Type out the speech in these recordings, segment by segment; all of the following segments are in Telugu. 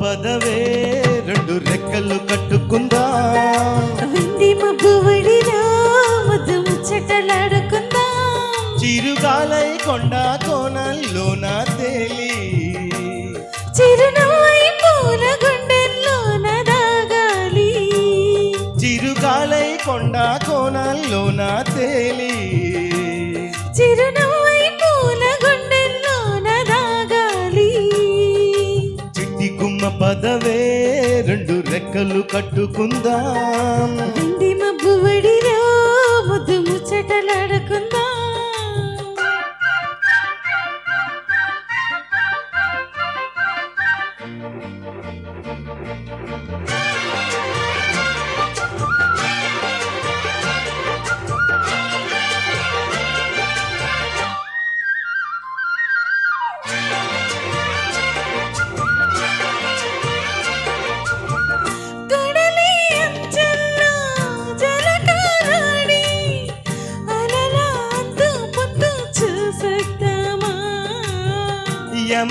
పదవే రెండు రెక్కలు కట్టుకుందా. వెండి మబ్బు వడిలో ముద్దు ముచ్చటలాడుకుందాం చిరుగాలై కొండ కోణంలోన తేలి. చిరునవ్వై పూల గుండెల్లోన దాగాలి. చిరుగాలై కొండ పదవే రెండు రెక్కలు కట్టుకుందాం. వెండి మబ్బు వడిలో ముద్దు ముచ్చటలాడుకుందాం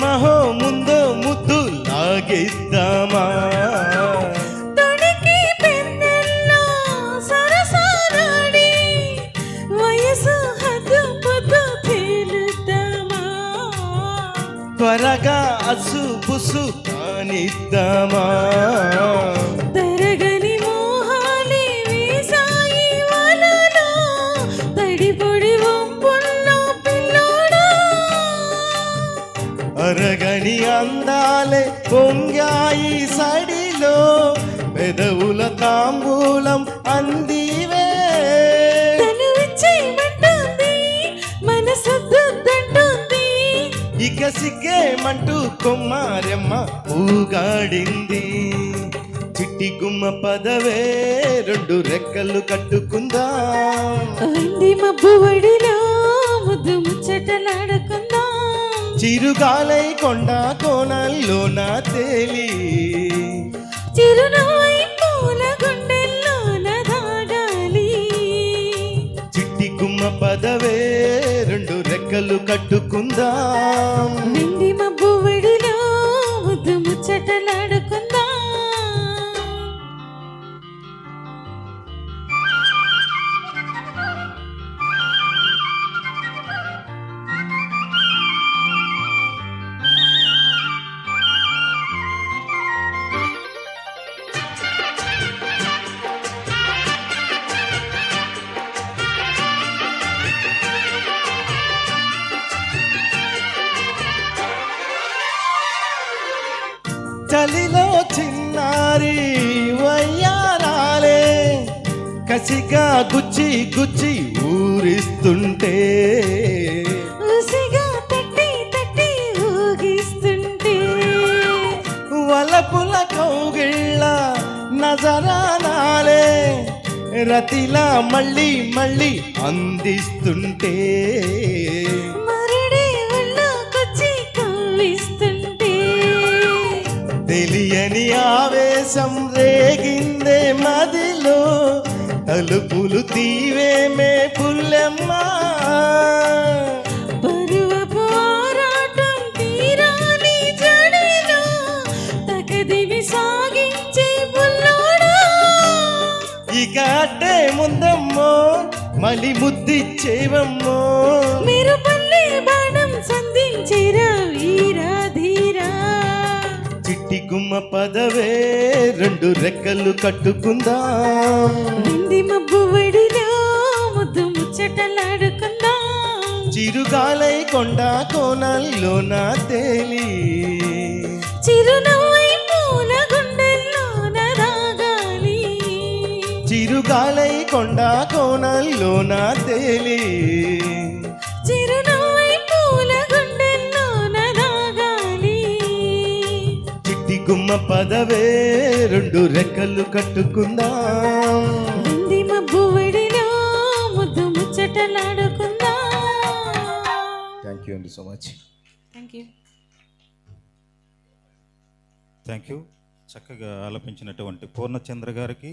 యమహో ముందో ముద్దు లాగిద్దామా? త్వరగా అసు పుసు కానిద్దామా? అరగని అందాలే పొంగాయి సడిలో. పెదవుల తాంబూలం అందివే. ఇక సిగ్గేమంటూ కొమ్మారెమ్మ ఊగాడింది. చిట్టి గుమ్మ పదవే రెండు రెక్కలు కట్టుకుందాం. ముద్దు ముచ్చటలాడుకుందాం చిరుగాలై కొండ కోణంలోన తేలి. చిరునవ్వై పూల గుండెల్లోన దాగాలి చిట్టి గుమ్మ పదవే రెండు రెక్కలు కట్టుకుందాం. వెండి కసిగా గుచ్చి గుచ్చి ఊరిస్తుంటే. ఉసిగా తట్టి తట్టి ఊగిస్తుంటే. వలపుల కౌగిళ్ళ నజరానాలే రతిలా మళ్ళీ మళ్ళీ అందిస్తుంటే. మరడే ఒళ్ళోకొచ్చి కవ్విస్తుంటే. తెలియని ఆవేశం రేగిందే మదిలో తలుపులు తీవేమే పుల్లెమ్మా జడిలో సాగించే ఇక అట్టే ముందమ్మో మలి ముద్దిచ్చేవమ్మో. మీరు గుమ్మ పదవే రెండు రెక్కలు కట్టుకుందాం. ముద్దు ముచ్చటలాడుకుందాం. చిరుగాలై కొండ తేలి. చిరునవ్వై పూల గుండెల్లోన రాగాలి. చిరుగాలై కొండ కోణంలోన తేలి. గుమ్మ పదవే రెండు రెక్కలు కట్టుకుందాం. వెండి మబ్బు వడిలో ముద్దు ముచ్చటలాడుకుందాం. థ్యాంక్ యూ అండి so much thank you thank you చక్కగా ఆలపించినటువంటి పూర్ణచంద్ర గారికి